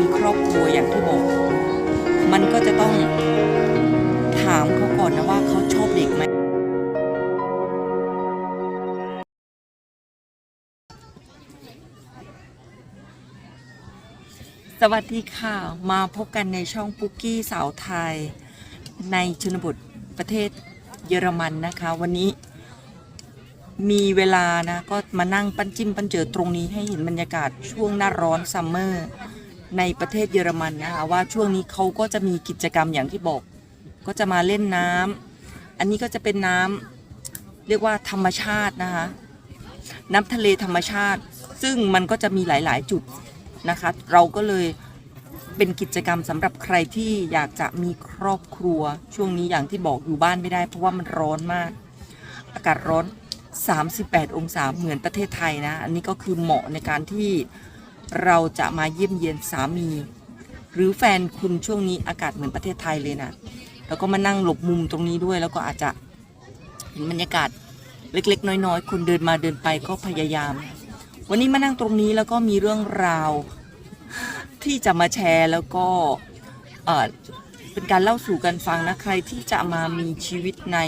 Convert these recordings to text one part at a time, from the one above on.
มีครอบครัวอย่างที่บอก มันก็จะต้องถามเขาก่อนนะว่าเขาชอบเด็กไหมสวัสดีค่ะ มาพบกันในช่องปุกกี้สาวไทย ในชนบทประเทศเยอรมันนะคะ วันนี้มีเวลานะ ก็มานั่งปั้นจิ้มปั้นเจอตรงนี้ให้เห็นบรรยากาศช่วงหน้าร้อนซัมเมอร์ ในประเทศเยอรมันนะคะว่าช่วงนี้เขาก็จะมีกิจกรรมอย่างที่บอก ก็จะมาเล่นน้ำอันนี้ก็จะเป็นน้ำเรียกว่าธรรมชาตินะคะ น้ำทะเลธรรมชาติ ซึ่งมันก็จะมีหลาย ๆ จุดนะคะ เราก็เลยเป็นกิจกรรมสำหรับใครที่อยากจะมีครอบครัว ช่วงนี้อย่างที่บอกอยู่บ้านไม่ได้ เพราะว่ามันร้อนมาก อากาศร้อน 38 องศาเหมือนประเทศไทยนะ อันนี้ก็คือเหมาะในการที่ เราจะมาเยี่ยมเยียนสามี หรือแฟนคุณช่วงนี้อากาศเหมือนประเทศไทยเลยนะแล้วก็มานั่งหลบมุมตรงนี้ด้วย แล้วก็อาจจะเห็นบรรยากาศเล็กๆ น้อยๆ คนเดินมาเดินไปก็พยายาม วันนี้มานั่งตรงนี้แล้วก็มีเรื่องราวที่จะมาแชร์แล้วก็เป็นการเล่าสู่กันฟังนะใครที่จะมามีชีวิตใน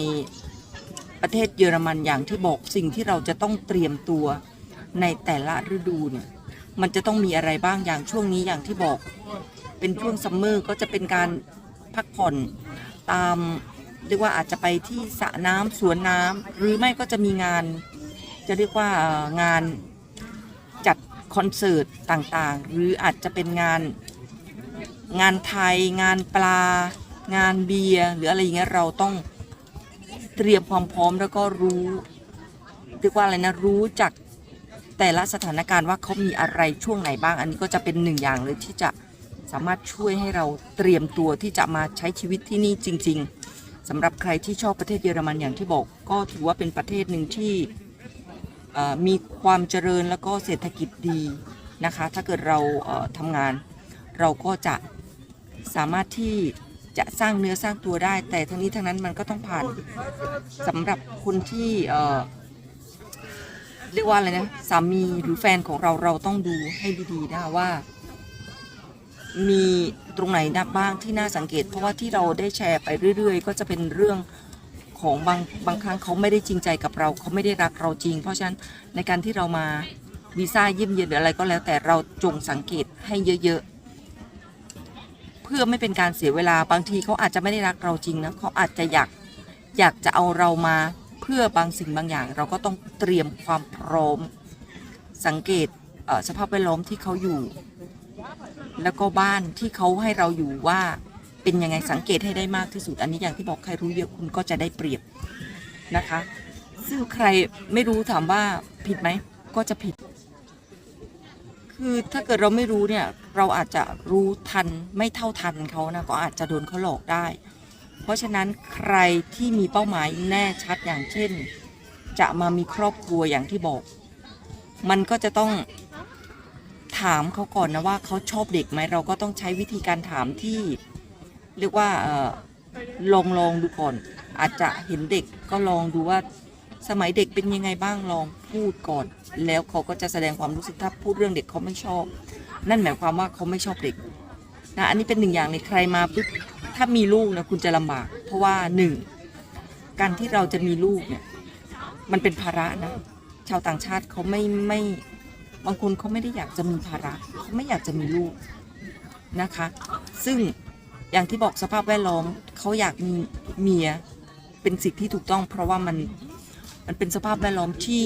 ประเทศเยอรมันอย่างที่บอกสิ่งที่เราจะต้องเตรียมตัวในแต่ละฤดูเนี่ย มันจะต้องมีอะไรบ้างอย่างช่วงนี้อย่างที่บอก เป็นช่วงซัมเมอร์ก็จะเป็นการพักผ่อนตามเรียกว่าอาจจะไปที่สระน้ำสวนน้ำหรือไม่ก็จะมีงาน จะเรียกว่างานจัดคอนเสิร์ตต่างๆ หรืออาจจะเป็นงานงานไทย งานปลา งานเบียร์หรืออะไรอย่างเงี้ยเราต้องเตรียมความพร้อมแล้วก็รู้เรียกว่าอะไรนะรู้จาก แต่ละสถานการณ์ว่าเขามีอะไรช่วงไหนบ้าง อันนี้ก็จะเป็นหนึ่งอย่างเลยที่จะสามารถช่วยให้เราเตรียมตัวที่จะมาใช้ชีวิตที่นี่จริง ๆสำหรับใครที่ชอบประเทศเยอรมันอย่างที่บอก ก็ถือว่าเป็นประเทศหนึ่งที่มีความเจริญแล้วก็เศรษฐกิจดีนะคะ ถ้าเกิดเราทำงาน เราก็จะสามารถที่จะสร้างเนื้อสร้างตัวได้ แต่ทั้งนี้ทั้งนั้นมันก็ต้องผ่านสำหรับคนที่ เรียกว่าอะไรนะสามีหรือแฟนของเราเราต้องดูให้ดีๆนะคะว่า มีตรงไหนนะบ้างที่น่าสังเกต เพราะว่าที่เราได้แชร์ไปเรื่อย ๆ ก็จะเป็นเรื่องของบางบางครั้งเขาไม่ได้จริงใจกับเรา เขาไม่ได้รักเราจริง เพราะฉะนั้นในการที่เรามาวีซ่าเยี่ยมเยียนหรืออะไรก็แล้ว แต่เราจงสังเกตให้เยอะๆ เพื่อไม่เป็นการเสียเวลาบางทีเขาอาจจะไม่ได้รักเราจริงนะเขาอาจจะอยากอยากจะเอาเรามา เพื่อบางสิ่งบางอย่างเราก็ต้องเตรียมความพร้อม สังเกตสภาพแวดล้อมที่เขาอยู่ แล้วก็บ้านที่เขาให้เราอยู่ว่าเป็นยังไงสังเกตให้ได้มากที่สุด อันนี้อย่างที่บอกใครรู้เยอะคุณก็จะได้เปรียบนะคะ ซึ่งใครไม่รู้ถามว่าผิดไหมก็จะผิด คือถ้าเกิดเราไม่รู้เนี่ย เราอาจจะรู้ทันไม่เท่าทันเขานะก็อาจจะโดนเขาหลอกได้ เพราะฉะนั้นใครที่มีเป้าหมายแน่ชัดอย่างเช่น จะมามีครอบครัวอย่างที่บอก มันก็จะต้องถามเขาก่อนนะว่าเขาชอบเด็กไหมเราก็ต้องใช้วิธีการถามที่ เรียกว่าออลองลองดูก่อน อาจจะเห็นเด็กก็ลองดูว่าสมัยเด็กเป็นยังไงบ้างลองพูดก่อน แล้วเขาก็จะแสดงความรู้สึกถ้าพูดเรื่องเด็กเขาไม่ชอบ นั่นหมายความว่าเขาไม่ชอบเด็กนะอันนี้เป็นหนึ่งอย่างในใครมาปุ๊บ ถ้ามีลูกนะคุณจะลำบาก เพราะว่าหนึ่งการที่เราจะมีลูกเนี่ยมันเป็นภาระนะ ชาวต่างชาติเขาไม่ไม่บางคนเขาไม่ได้อยากจะมีภาระเขาไม่อยากจะมีลูกนะคะ ซึ่งอย่างที่บอกสภาพแวดล้อมเขาอยากมีเมียเป็นสิทธิที่ถูกต้อง เพราะว่ามันมันเป็นสภาพแวดล้อมที่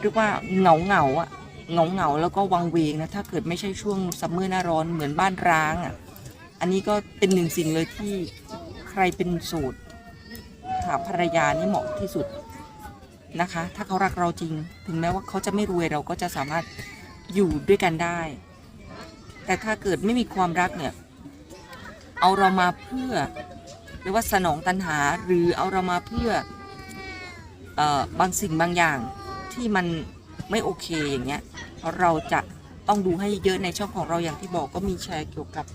เรียกว่าเหงาเหงาอะเหงาเหงาแล้วก็วังเวงนะถ้าเกิดไม่ใช่ช่วงซัมเมอร์หน้าร้อนเหมือนบ้านร้างอะ อันนี้ก็เป็นหนึ่งสิ่งเลยที่ใครเป็นโสูตรหาภรรยานี่เหมาะที่สุดนะคะ ถ้าเขารักเราจริง ถึงแม้ว่าเขาจะไม่รวยเราก็จะสามารถอยู่ด้วยกันได้ แต่ถ้าเกิดไม่มีความรักเนี่ย เอาเรามาเพื่อเรียกว่าสนองตัณหาหรือเอาเรามาเพื่ออบางสิ่งบางอย่างที่มันไม่โอเคอย่างเงี้ยเราจะต้องดูให้เยอะในช่องของเราอย่างที่บอกก็มีแชร์เกี่ยวกับ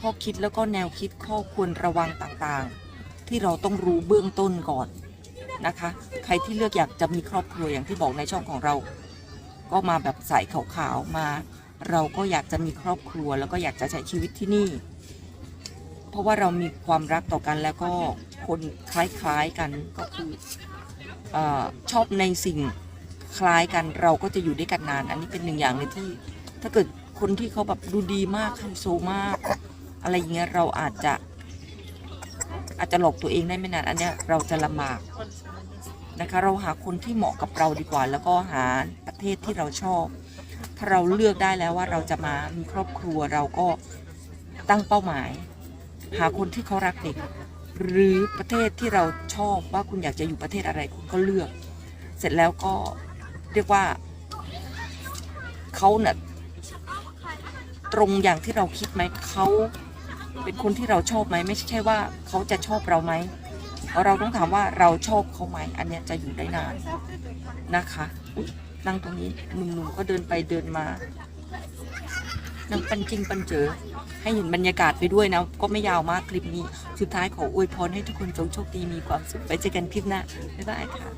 ข้อคิดแล้วก็แนวคิดข้อควรระวังต่างๆ ที่เราต้องรู้เบื้องต้นก่อนนะคะ ใครที่เลือกอยากจะมีครอบครัวอย่างที่บอกในช่องของเรา ก็มาแบบใส่ขาวๆมา เราก็อยากจะมีครอบครัวแล้วก็อยากจะใช้ชีวิตที่นี่ เพราะว่าเรามีความรักต่อกันแล้วก็คนคล้ายๆกันก็คือเออชอบในสิ่งคล้ายกันเราก็จะอยู่ด้วยกันนาน อันนี้เป็นหนึ่งอย่างเลยที่ถ้าเกิด คนที่เขาแบบดูดีมากไฮโซมาก อะไรอย่างเงี้ยเราอาจจะ อาจจะหลอกตัวเองได้ไม่นานอันเนี้ยเราจะลำบากนะคะ เราหาคนที่เหมาะกับเราดีกว่า แล้วก็หาประเทศที่เราชอบ ถ้าเราเลือกได้แล้วว่าเราจะมามีครอบครัวเราก็ตั้งเป้าหมาย หาคนที่เขารักเด็ก หรือประเทศที่เราชอบว่าคุณอยากจะอยู่ประเทศอะไรคุณก็เลือก เสร็จแล้วก็เรียกว่าเขาเนี่ย ตรงอย่างที่เราคิดไหมเขาเป็นคนที่เราชอบไหมไม่ใช่ว่าเขาจะชอบเราไหมเราต้องถามว่าเราชอบเขาไหมอันเนี้ยจะอยู่ได้นานนะคะนั่งตรงนี้หนุ่มๆก็เดินไปเดินมานั่งปันจริงปันเจอ ให้เห็นบรรยากาศไปด้วยนะ ก็ไม่ยาวมากคลิปนี้ สุดท้ายขออวยพรให้ทุกคนจงโชคดีมีความสุขไปเจอกันคลิปหน้าบ๊ายบายค่ะ